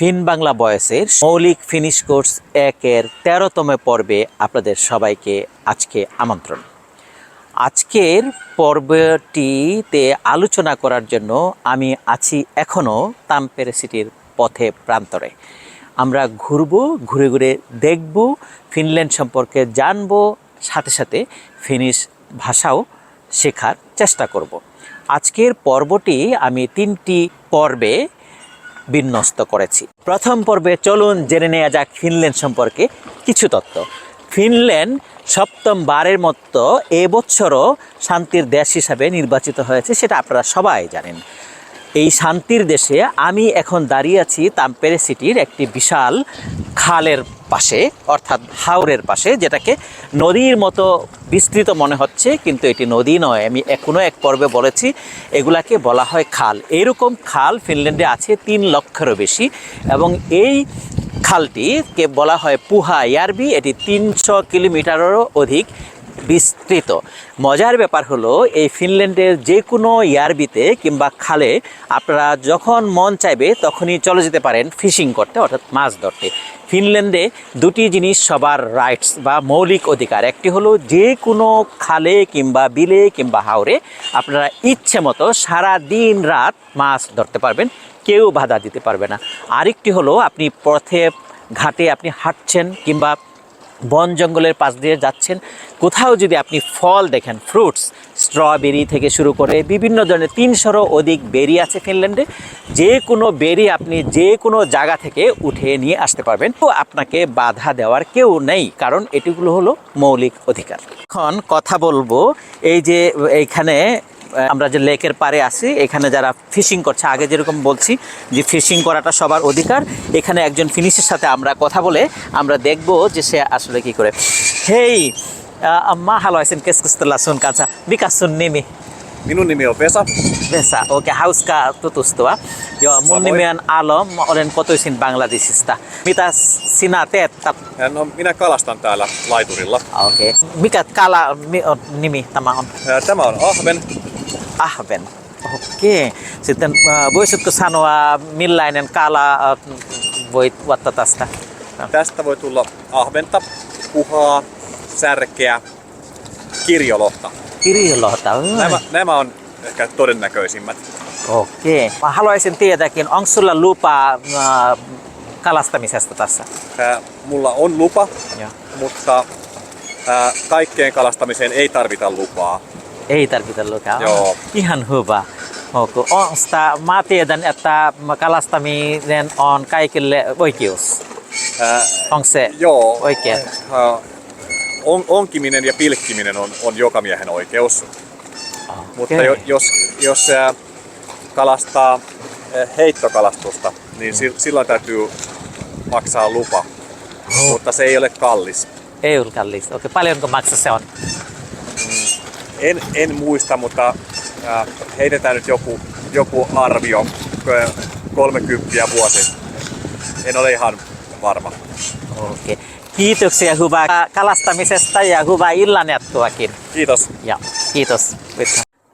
ফিন বাংলা বয়সের মৌলিক finish course একের তেরোতম পর্বে আপনাদের সবাইকে আজকে আমন্ত্রণ। আজকের পর্বটিতে আলোচনা করার জন্য আমি আছি এখনও তাম্পেরে সিটির পথে প্রান্তরে। আমরা ঘুরব, ঘুরে ঘুরে দেখব, ফিনল্যান্ড সম্পর্কে জানব, সাথে সাথে ফিনিশ ভাষাও শেখার চেষ্টা করব। আজকের পর্বটি আমি তিনটি পর্বে বিন্যস্ত করেছি। প্রথম পর্বে চলুন জেনে নেওয়া যাক ফিনল্যান্ড সম্পর্কে কিছু তথ্য। ফিনল্যান্ড সপ্তম বারের মতো এবছরও শান্তির দেশ হিসাবে নির্বাচিত হয়েছে, সেটা আপনারা সবাই জানেন। এই শান্তির দেশে আমি এখন দাঁড়িয়ে আছি তাম্পেরে সিটির একটি বিশাল খালের পাশে, অর্থাৎ হাওরের পাশে, যেটাকে নদীর মতো বিস্তৃত মনে হচ্ছে, কিন্তু এটি নদী নয়। আমি কোনো এক পর্বে বলেছি, এগুলাকে বলা হয় খাল। এরকম খাল ফিনল্যান্ডে আছে তিন লক্ষেরও বেশি, এবং এই খালটিকে বলা হয় পুহা ইয়ারবি এটি তিনশো কিলোমিটারেরও অধিক বিস্তৃত। মজার ব্যাপার হলো, এই ফিনল্যান্ডের যে কোনো ইয়ারবিতে কিংবা খালে আপনারা যখন মন চাইবে তখনই চলে যেতে পারেন ফিশিং করতে, অর্থাৎ মাছ ধরতে। ফিনল্যান্ডে দুটি জিনিস সবার রাইটস বা মৌলিক অধিকার। একটি হলো যে কোনো খালে কিংবা বিলে কিংবা হাওরে আপনারা ইচ্ছে মতো সারা দিন রাত মাছ ধরতে পারবেন, কেউ বাধা দিতে পারবে না। আরেকটি হলো আপনি পথে, ঘাটে আপনি হাঁটছেন কিংবা বন জঙ্গলের পাশ দিয়ে যাচ্ছেন। কোথাও যদি আপনি ফল দেখেন ফ্রুটস স্ট্রবেরি থেকে শুরু করে বিভিন্ন ধরনের তিনশোরও অধিক বেরি আছে ফিনল্যান্ডে। যে কোনো বেরি আপনি যে কোনো জায়গা থেকে উঠে নিয়ে আসতে পারবেন। তো আপনাকে বাধা দেওয়ার কেউ নেই, কারণ এটিগুলো হলো মৌলিক অধিকার। এখন কথা বলব, এই যে এইখানে আমরা যে লেকের পারে আসি এখানে যারা ফিশিং করছে আগে যেরকম বলছি যে ফিশিং করাটা সবার অধিকার। এখানে একজন ফিনিশের সাথে আমরা কথা বলে আমরা দেখব যে সে আসলে কি করে। হেই মা হালো আছেন? কেস কুস্তলা শুন কাঁচা। বিকাশ শুন নেমে মিনু নেমে পেসা ওকে হাউস কা আলম অলেন কত মিতা সিনা তে ওকে বিকাত কালা নিমি তামা হন হ্যাঁ তামা Ahven. Okei. Sitten äh, voisitko sanoa, millainen kala äh, voit ottaa tästä? Tästä voi tulla ahventa, puhaa, särkeä, kirjolohta. Kirjolohta. Nämä, nämä on ehkä todennäköisimmät. Okei. Mä haluaisin tietääkin, onko sulla lupa äh, kalastamisesta tässä? Ää, Mulla on lupa, Joo. mutta ää, kaikkeen kalastamiseen ei tarvita lupaa. Ei tarvitse lukea. Joo. Ihan hyvä. Okay. On sitä, mä tiedän, että kalastaminen on kaikille oikeus. Ää, Onko se Joo. oikein? ää, On, onkiminen ja pilkkiminen on, on joka miehen oikeus. Mutta Okei. jo, jos, jos ää, kalastaa ää, heittokalastusta, niin si- silloin täytyy maksaa lupa. Mutta se ei ole kallis. Ei ole kallista. Okei. Paljonko maksaa se on? en, en muista, mutta äh, heitetään nyt joku, joku arvio, 30 vuosi. En ole ihan varma. Okay. Kiitoksia hyvää kalastamisesta ja hyvää illanjatkoakin. Kiitos. Ja, kiitos.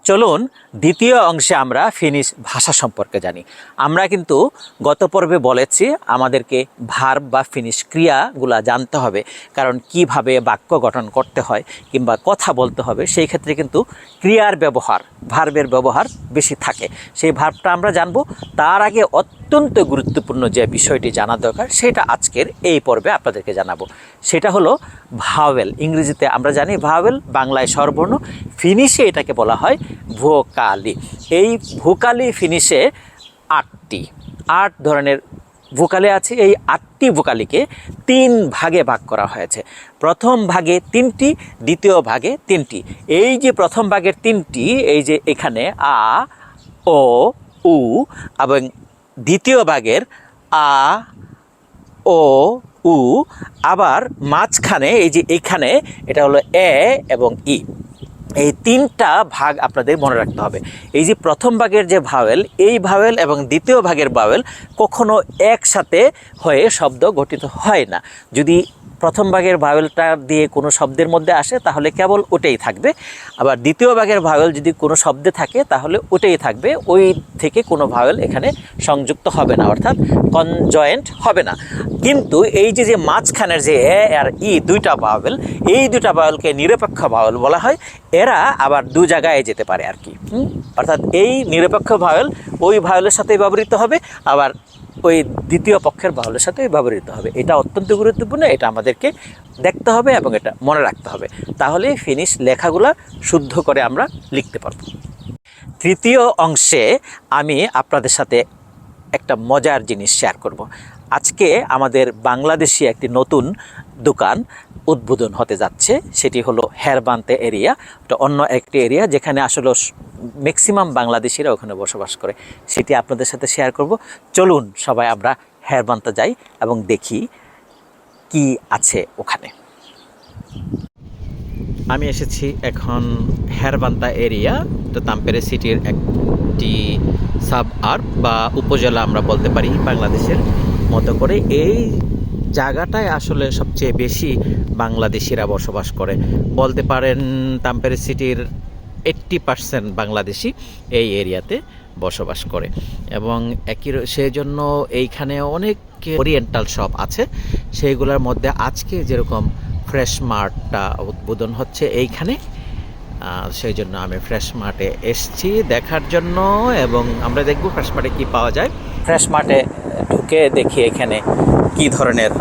চলুন দ্বিতীয় অংশে আমরা finish ভাষা সম্পর্কে জানি। আমরা কিন্তু গত পর্বে বলেছি আমাদেরকে ভার্ব বা ফিনিশ ক্রিয়াগুলা জানতে হবে, কারণ কীভাবে বাক্য গঠন করতে হয় কিংবা কথা বলতে হবে, সেই ক্ষেত্রে কিন্তু ক্রিয়ার ব্যবহার, ভার্বের ব্যবহার বেশি থাকে। সেই ভার্বটা আমরা জানব। তার আগে অত্যন্ত গুরুত্বপূর্ণ যে বিষয়টি জানা দরকার, সেটা আজকের এই পর্বে আপনাদেরকে জানাব। সেটা হলো ভাওয়েল। ইংরেজিতে আমরা জানি ভাওয়েল, বাংলায় স্বরবর্ণ। ফিনিশে এটাকে বলা হয় ভোকালি। এই ভোকালি ফিনিশে আটটি। আট ধরনের ভোকালে আছে। এই আটটি ভোকালিকে তিন ভাগে ভাগ করা হয়েছে। প্রথম ভাগে তিনটি, দ্বিতীয় ভাগে তিনটি। এই যে প্রথম ভাগের তিনটি, এই যে এখানে আ, ও, উ এবং দ্বিতীয় ভাগের আ, ও, উ। আবার মাঝখানে এই যে এখানে, এটা হলো এ এবং ই। এই তিনটা ভাগ আপনাদের মনে রাখতে হবে। এই যে প্রথম ভাগের যে ভাওয়েল, এই ভাওয়েল এবং দ্বিতীয় ভাগের ভাওয়েল কখনো একসাথে হয়ে শব্দ গঠিত হয় না। যদি প্রথম ভাগের ভাওয়েলটা দিয়ে কোনো শব্দের মধ্যে আসে, তাহলে কেবল ওটাই থাকবে। আবার দ্বিতীয় ভাগের ভাওয়েল যদি কোনো শব্দে থাকে, তাহলে ওটাই থাকবে। ওই থেকে কোনো ভাওয়েল এখানে সংযুক্ত হবে না, অর্থাৎ কনজয়েন্ট হবে না। কিন্তু এই যে যে মাঝখানের যে এ আর ই দুইটা ভাওয়েল, এই দুইটা ভাওয়েলকে নিরপেক্ষ ভাওয়েল বলা হয়। এরা আবার দু জায়গায় যেতে পারে আর কি। অর্থাৎ এই নিরপেক্ষ ভাওয়েল ওই ভাওয়েলের সাথে ব্যবহৃত হবে। আবার ওই দ্বিতীয় পক্ষের বাহুলের সাথে ব্যবহৃত হবে। এটা অত্যন্ত গুরুত্বপূর্ণ, এটা আমাদেরকে দেখতে হবে এবং এটা মনে রাখতে হবে। তাহলে ফিনিশ লেখাগুলো শুদ্ধ করে আমরা লিখতে পারব। তৃতীয় অংশে আমি আপনাদের সাথে একটা মজার জিনিস শেয়ার করব। আজকে আমাদের বাংলাদেশি একটি নতুন দোকান উদ্বোধন হতে যাচ্ছে। সেটি হলো হেরবান্তে এরিয়া। এটা অন্য একটি এরিয়া যেখানে আসলে ম্যাক্সিমাম বাংলাদেশিরা ওখানে বসবাস করে। সেটি আপনাদের সাথে শেয়ার করব। চলুন সবাই আমরা হেরবান্তে যাই এবং দেখি কি আছে ওখানে। আমি এসেছি এখন হেরবান্তা এরিয়া, তো তাম্পেরে সিটির একটি সাব আর্ট বা উপজেলা আমরা বলতে পারি বাংলাদেশের। মতো করে এই জায়গাটায় আসলে সবচেয়ে বেশি বাংলাদেশিরা বসবাস করে। বলতে পারেন তাম্পেরে সিটির এইট্টি পার্সেন্ট বাংলাদেশি এই এরিয়াতে বসবাস করে। এবং একই সেজন্য এইখানে অনেক ওরিয়েন্টাল শপ আছে। সেইগুলোর মধ্যে আজকে যেরকম ফ্রেশ মার্টটা উদ্বোধন হচ্ছে এইখানে সেই জন্য আমি ফ্রেশ মার্টে এসছি দেখার জন্য এবং আমরা দেখব ফ্রেশ মার্টে কী পাওয়া যায়। ফ্রেশ মার্টে ঢুকে দেখি এখানে কি ধরনের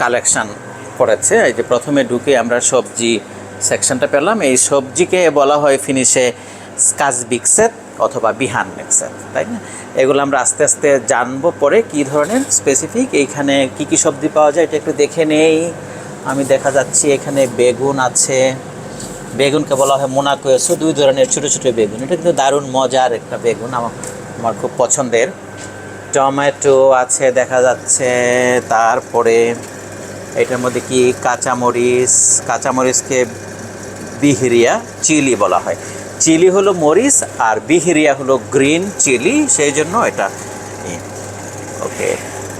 কালেকশন করেছে এই যে প্রথমে ঢুকে আমরা সবজি সেকশনটা পেলাম। এই সবজিকে বলা হয় ফিনিশে স্কাচ বিক্সেট অথবা বিহান মিক্সেট তাই না? এগুলো আমরা আস্তে আস্তে জানব পরে কি ধরনের স্পেসিফিক এইখানে কি কি সবজি পাওয়া যায় এটা একটু দেখে নেই। আমি দেখা যাচ্ছি এখানে বেগুন আছে। বেগুনকে বলা হয় মোনা মোনাকোয়েসো দুই ধরনের ছোটো ছোটো বেগুন। এটা কিন্তু দারুণ মজার একটা বেগুন, আমার আমার খুব পছন্দের। টমেটো আছে, দেখা যাচ্ছে। তারপরে এটার মধ্যে কি? কাঁচামরিচ, কাঁচামরিচকে বিহিরিয়া চিলি বলা হয়। চিলি হলো মরিচ আর বিহিরিয়া হলো গ্রিন চিলি, সেই জন্য এটা ওকে,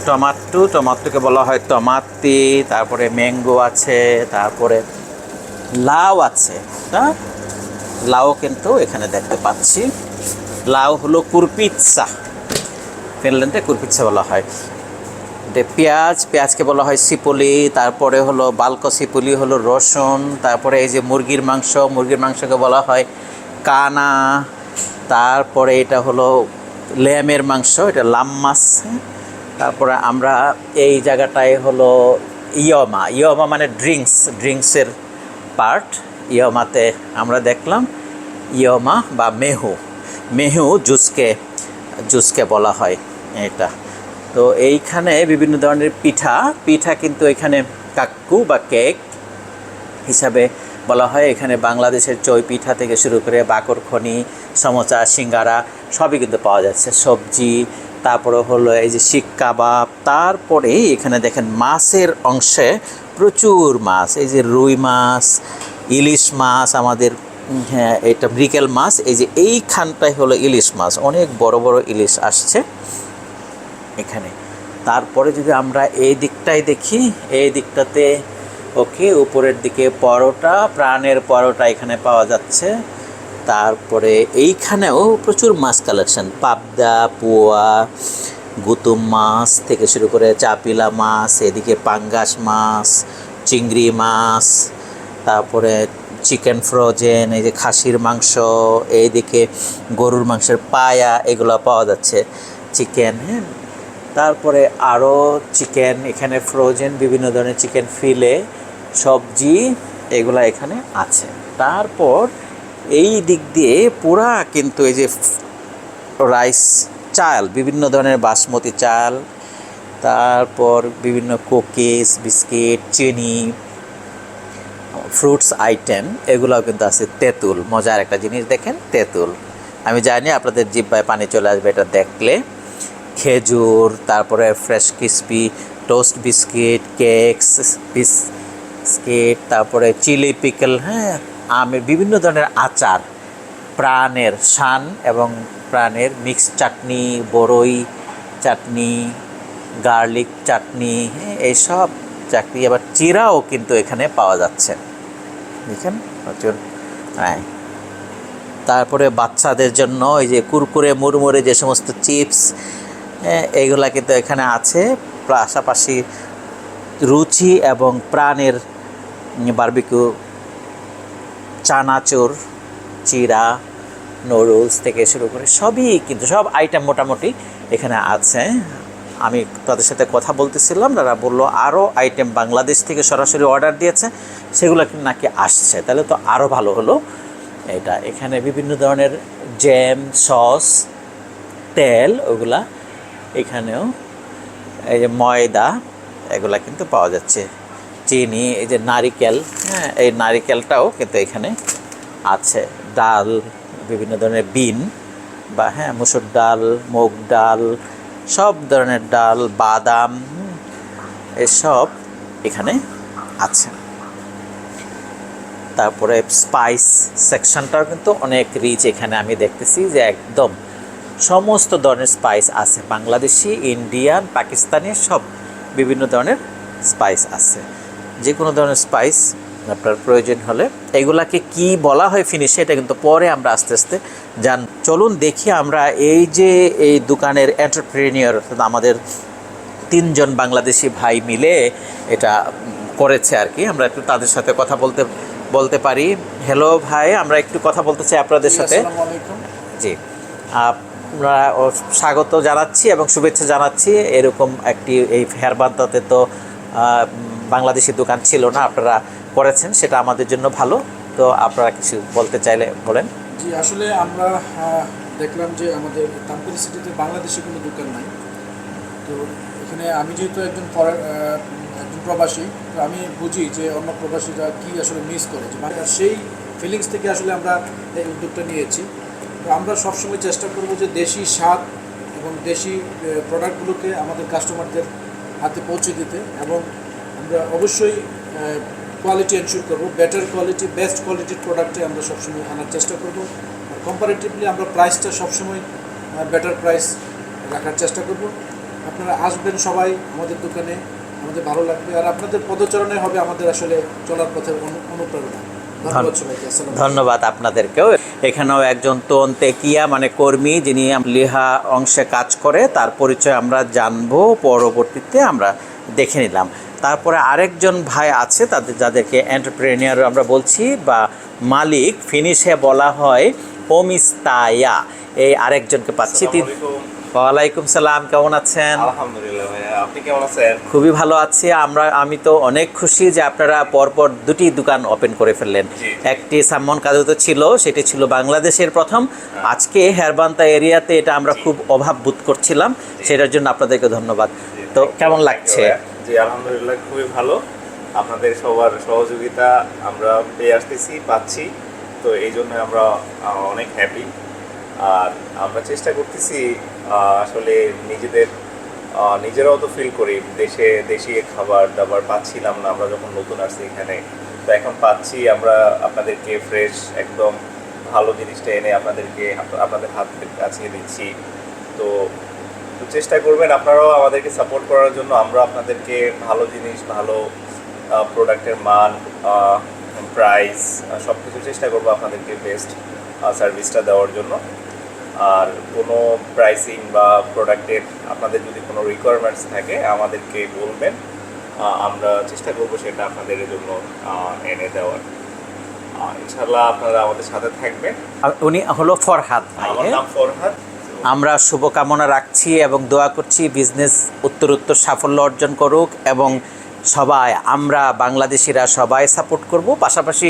টমাটো, টমাটোকে বলা হয় টমাতি, তারপরে ম্যাঙ্গো আছে, তারপরে লাউ আছে হ্যাঁ? লাউ কিন্তু এখানে দেখতে পাচ্ছি। লাউ হলো কুরপিৎসা। ফিনল্যান্ডে কুরপিৎসা বলা হয়। পেঁয়াজ, পেঁয়াজকে বলা হয় সিপুলি তারপরে হলো বালক সিপুলি হলো রসুন, তারপরে এই যে মুরগির মাংস, মুরগির মাংসকে বলা হয় কানা, তারপরে এটা হলো ল্যামের মাংস, এটা লাম মাছ? তারপরে আমরা এই জায়গাটায় হলো ইয়মা ইয়মা মানে ড্রিঙ্কস, ড্রিঙ্কসের পার্ট। ইয়মাতে আমরা দেখলাম ইয়মা বা মেহু মেহু জুসকে জুসকে বলা হয়। এটা। তো এইখানে বিভিন্ন ধরনের পিঠা। পিঠা কিন্তু এখানে কাক্কু বা কেক হিসাবে বলা হয়। এখানে বাংলাদেশের চই পিঠা থেকে শুরু করে বাকরখনি সমোচা, সিঙ্গারা সবই কিন্তু পাওয়া যাচ্ছে। সবজি, তারপরে হলো এই যে শিক কাবাব, তারপরে এখানে দেখেন মাছের অংশে প্রচুর মাছ। এই যে রুই মাছ, ইলিশ মাছ, আমাদের হ্যাঁ এটা ব্রিকেল মাছ। এই যে এইখানটায় হলো ইলিশ মাছ। অনেক বড় বড় ইলিশ আসছে। এখানে। তারপরে যদি আমরা এই দিকটাই দেখি, এই দিকটাতে, ওকে, উপরের দিকে পরোটা, প্রাণের পরোটা এখানে পাওয়া যাচ্ছে। তারপরে এইখানেও প্রচুর মাছ কালেকশন পাবদা, পোয়া, গুতুম মাছ থেকে শুরু করে চাপিলা মাছ, এদিকে পাঙ্গাস মাছ, চিংড়ি মাছ, তারপরে চিকেন ফ্রোজেন এই যে খাসির মাংস, এইদিকে গরুর মাংসের পায়া, এগুলো পাওয়া যাচ্ছে। চিকেন হ্যাঁ? তারপরে আরও চিকেন, এখানে ফ্রোজেন বিভিন্ন ধরনের চিকেন ফিলে সবজি, এগুলা এখানে আছে। তারপর এই দিক দিয়ে পুরা কিন্তু এই যে রাইস চাল, বিভিন্ন ধরনের বাসমতি চাল, তারপর বিভিন্ন কুকিজ বিস্কিট চিনি ফ্রুটস আইটেম এগুলোও কিন্তু আছে তেঁতুল। মজার একটা জিনিস দেখেন, তেঁতুল। আমি জানি আপনাদের জিব্বায় পানি চলে আসবে, এটা দেখলে। খেজুর, তারপরে fresh crispy toast biscuit cakes biscuit তারপরে চিলি পিকল হ্যাঁ আমের বিভিন্ন ধরনের আচার, প্রাণের শান এবং প্রাণের মিক্স চাটনি বড়ই চাটনি গার্লিক চাটনি হ্যাঁ এইসব চাটনি, আবার চিরাও কিন্তু এখানে পাওয়া যাচ্ছে। দেখেন, প্রচুর হ্যাঁ। তারপরে বাচ্চাদের জন্য ওই যে কুরকুরে, মুড়মুড়ে যে সমস্ত চিপস এইগুলা কিন্তু এখানে আছে। পাশাপাশি রুচি এবং প্রাণের বারবিকিউ, চানাচুর চিরা নুডলস থেকে শুরু করে সবই কিন্তু সব আইটেম মোটামুটি এখানে আছে। আমি তাদের সাথে কথা বলতেছিলাম, তারা বলল আরও আইটেম বাংলাদেশ থেকে সরাসরি অর্ডার দিয়েছে, সেগুলো নাকি আসছে? তাহলে তো আরও ভালো হলো। এটা এখানে বিভিন্ন ধরনের জ্যাম, সস, তেল, ওগুলা এখানেও এই যে ময়দা, এগুলা কিন্তু পাওয়া যাচ্ছে। চিনি, এই যে নারিকেল হ্যাঁ এই নারিকেলটাও কিন্তু এখানে আছে। ডাল, বিভিন্ন ধরনের বিন বা হ্যাঁ মুসুর ডাল, মুগ ডাল, সব ধরনের ডাল, বাদাম এসব এখানে আছে। তারপরে স্পাইস সেকশনটাও কিন্তু অনেক রিচ এখানে আমি দেখতেছি যে একদম সমস্ত ধরনের স্পাইস আছে। বাংলাদেশি ইন্ডিয়ান পাকিস্তানি সব বিভিন্ন ধরনের স্পাইস আছে। যে কোনো ধরনের স্পাইস আপনার প্রয়োজন হলে। এগুলাকে কি বলা হয় ফিনিশে এটা কিন্তু পরে আমরা আস্তে আস্তে জান চলুন দেখি আমরা এই যে এই দোকানের এন্টারপ্রেনিয়র আমাদের তিনজন বাংলাদেশি ভাই মিলে এটা করেছে আর কি। আমরা একটু তাদের সাথে কথা বলতে বলতে পারি। হ্যালো ভাই আমরা একটু কথা বলতে চাই আপনাদের সাথে। জি। আমরা স্বাগত জানাচ্ছি এবং শুভেচ্ছা জানাচ্ছি। এরকম একটি এই হেয়ারবান্দাতে তো বাংলাদেশি দোকান ছিল না, আপনারা করেছেন, সেটা আমাদের জন্য ভালো। তো আপনারা কিছু বলতে চাইলে বলেন। জি, আসলে আমরা দেখলাম যে আমাদের তামপুরি সিটিতে বাংলাদেশি কোনো দোকান নাই। তো এখানে আমি যেহেতু একজন একজন প্রবাসী, তো আমি বুঝি যে অন্য প্রবাসীরা কি আসলে মিস করে। যে মানে সেই ফিলিংস থেকে আসলে আমরা এই উদ্যোগটা নিয়েছি। আমরা সবসময় চেষ্টা করব যে দেশি স্বাদ এবং দেশি প্রোডাক্টগুলোকে আমাদের কাস্টমারদের হাতে পৌঁছে দিতে এবং আমরা অবশ্যই কোয়ালিটি এনশিওর করব। বেটার কোয়ালিটি বেস্ট কোয়ালিটির প্রোডাক্টে আমরা সবসময় আনার চেষ্টা করব। আর কম্পারেটিভলি আমরা প্রাইসটা সবসময় বেটার প্রাইস রাখার চেষ্টা করব। আপনারা আসবেন সবাই আমাদের দোকানে, আমাদের ভালো লাগবে। আর আপনাদের পদচারণে হবে আমাদের আসলে চলার পথে অনু- অনুপ্রেরণা। ধন্যবাদ আপনাদেরকেও। এখানেও একজন তোন তেকিয়া মানে কর্মী যিনি লিহা অংশে কাজ করে তার পরিচয় আমরা জানব পরবর্তীতে আমরা দেখে নিলাম। তারপরে আরেকজন ভাই আছে তাদের যাদেরকে এন্টারপ্রেনিয়ার আমরা বলছি বা মালিক ফিনিশে বলা হয় ওমিস্তায়া এই আরেকজনকে পাচ্ছি। তিনি ওয়ালাইকুম সালাম কেমন আছেন? আলহামদুলিল্লাহ আপনি কেমন আছেন? খুবই ভালো আছি। আমরা আমি তো অনেক খুশি যে আপনারা পরপর দুটি দোকান ওপেন করে ফেললেন। একটি সাম্মন কাজুতে ছিল সেটি ছিল বাংলাদেশের প্রথম। আজকে হেরবান্তা এরিয়াতে এটা আমরা খুব অভাব বোধ করছিলাম সেটার জন্য আপনাদেরকে ধন্যবাদ। তো কেমন লাগছে? জি আলহামদুলিল্লাহ খুবই ভালো। আপনাদের সবার সহযোগিতা আমরা পেয়ে আসতেছি পাচ্ছি। তো এই জন্য আমরা অনেক হ্যাপি আর আমরা চেষ্টা করতেছি আসলে নিজেদের নিজেরাও তো ফিল করি, দেশে, দেশি খাবার দাবার পাচ্ছিলাম না, আমরা যখন নতুন আসছি এখানে। তো এখন পাচ্ছি, আমরা আপনাদেরকে ফ্রেশ একদম ভালো জিনিসটা এনে আপনাদেরকে আপনাদের হাতের কাছে দিচ্ছি। তো তো চেষ্টা করবেন, আপনারাও আমাদেরকে সাপোর্ট করার জন্য, আমরা আপনাদেরকে ভালো জিনিস, ভালো প্রোডাক্টের মান প্রাইস সব কিছু চেষ্টা করব আপনাদেরকে বেস্ট সার্ভিসটা দেওয়ার জন্য। আর কোনো প্রাইসিং বা প্রোডাক্টের আপনাদের যদি কোনো রিকোয়ারমেন্টস থাকে আমাদেরকে বলবেন। আমরা চেষ্টা করব সেটা আপনাদের জন্য এনে দেওয়ার। ইনশাল্লাহ আপনারা আমাদের সাথে থাকবেন। আর উনি হলো ফরহাদ ভাই আমার হ্যাঁ? নাম ফরহাদ। আমরা শুভকামনা রাখছি এবং দোয়া করছি বিজনেস উত্তর উত্তর সাফল্য অর্জন করুক এবং সবাই আমরা বাংলাদেশিরা সবাই সাপোর্ট করব। পাশাপাশি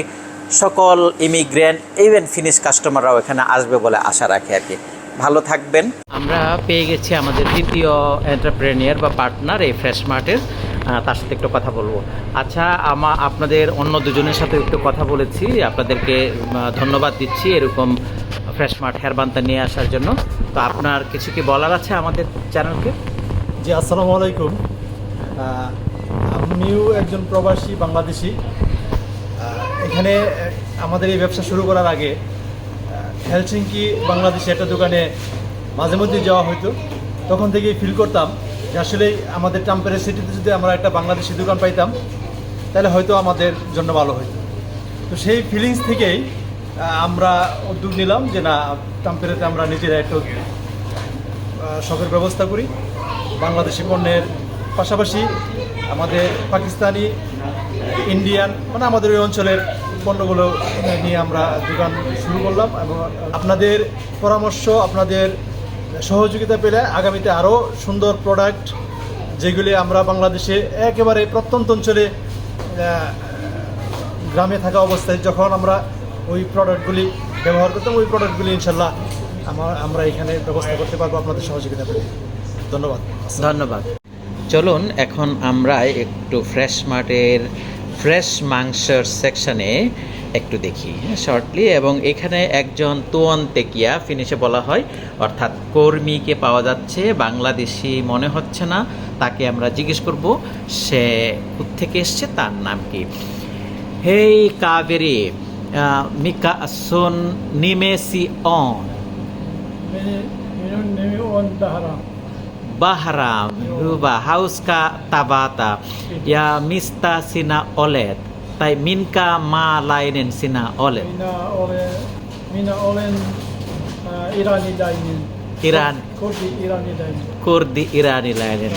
সকল ইমিগ্রেন্ট ইভেন ফিনিশ কাস্টমাররাও এখানে আসবে বলে আশা রাখি আর কি। ভালো থাকবেন। আমরা পেয়ে গেছি আমাদের দ্বিতীয় এন্টারপ্রেনিয়ার বা পার্টনার এই ফ্রেশ মার্টের তার সাথে একটু কথা বলব। আচ্ছা আমা আপনাদের অন্য দুজনের সাথে একটু কথা বলেছি। আপনাদেরকে ধন্যবাদ দিচ্ছি এরকম ফ্রেশ মার্ট হেয়ারবান্তা নিয়ে আসার জন্য। তো আপনার কিছু কি বলার আছে আমাদের চ্যানেলকে? জি আসসালামু আলাইকুম। আমিও একজন প্রবাসী বাংলাদেশি। এখানে আমাদের এই ব্যবসা শুরু করার আগে হেলসিঙ্কি বাংলাদেশে একটা দোকানে মাঝে মধ্যে যাওয়া হতো তখন থেকেই ফিল করতাম যে আসলে আমাদের টাম্পের সিটিতে যদি আমরা একটা বাংলাদেশি দোকান পাইতাম, তাহলে হয়তো আমাদের জন্য ভালো হতো তো সেই ফিলিংস থেকেই আমরা উদ্যোগ নিলাম যে না টাম্পেরেতে আমরা নিজেরা একটু শখের ব্যবস্থা করি। বাংলাদেশি পণ্যের পাশাপাশি আমাদের পাকিস্তানি ইন্ডিয়ান মানে আমাদের ওই অঞ্চলের পণ্যগুলো নিয়ে আমরা দোকান শুরু করলাম এবং আপনাদের পরামর্শ, আপনাদের সহযোগিতা পেলে আগামীতে আরও সুন্দর প্রোডাক্ট যেগুলি আমরা বাংলাদেশে একেবারে প্রত্যন্ত অঞ্চলে গ্রামে থাকা অবস্থায় যখন আমরা ওই প্রোডাক্টগুলি ব্যবহার করতাম, ওই প্রোডাক্টগুলি ইনশাল্লাহ আমার আমরা এখানে ব্যবস্থা করতে পারব আপনাদের সহযোগিতা পেলে। ধন্যবাদ। ধন্যবাদ। চলুন, এখন আমরা একটু ফ্রেশ মার্টের ফ্রেশ মাংসের সেকশনে একটু দেখি শর্টলি এবং এখানে একজন তোয়ান তেকিয়া ফিনিশে বলা হয়, অর্থাৎ কর্মীকে পাওয়া যাচ্ছে, বাংলাদেশি মনে হচ্ছে না, তাকে আমরা জিজ্ঞেস করব, সে থেকে এসছে, তার নাম কি? হেই, কাবেরি মিকা, সোন নিমেসি অন Bahram, Ruba, Hauska Tabata, Ya Mista Sina Olet, Tai Minka Ma Lainen Sina Olet, Minä olen, minä olen äh, iranilainen. Iran, Kurdi iranilainen. Kurdi Irani Lainen,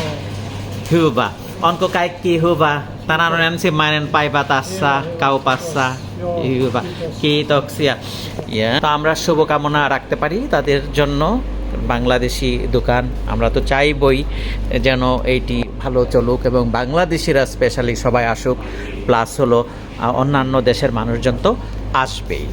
Hyvä. Onko kaikki hyvä? Tänään on ensimmäinen päivä tässä kaupassa. Hyvä. Kiitoksia. Ja তো আমরা শুভকামনা রাখতে পারি তাদের জন্য বাংলাদেশি দোকান। আমরা তো চাইবই যেন এইটি ভালো চলুক এবং বাংলাদেশিরা স্পেশালি সবাই আসুক। প্লাস হলো অন্যান্য দেশের মানুষজন তো আসবেই।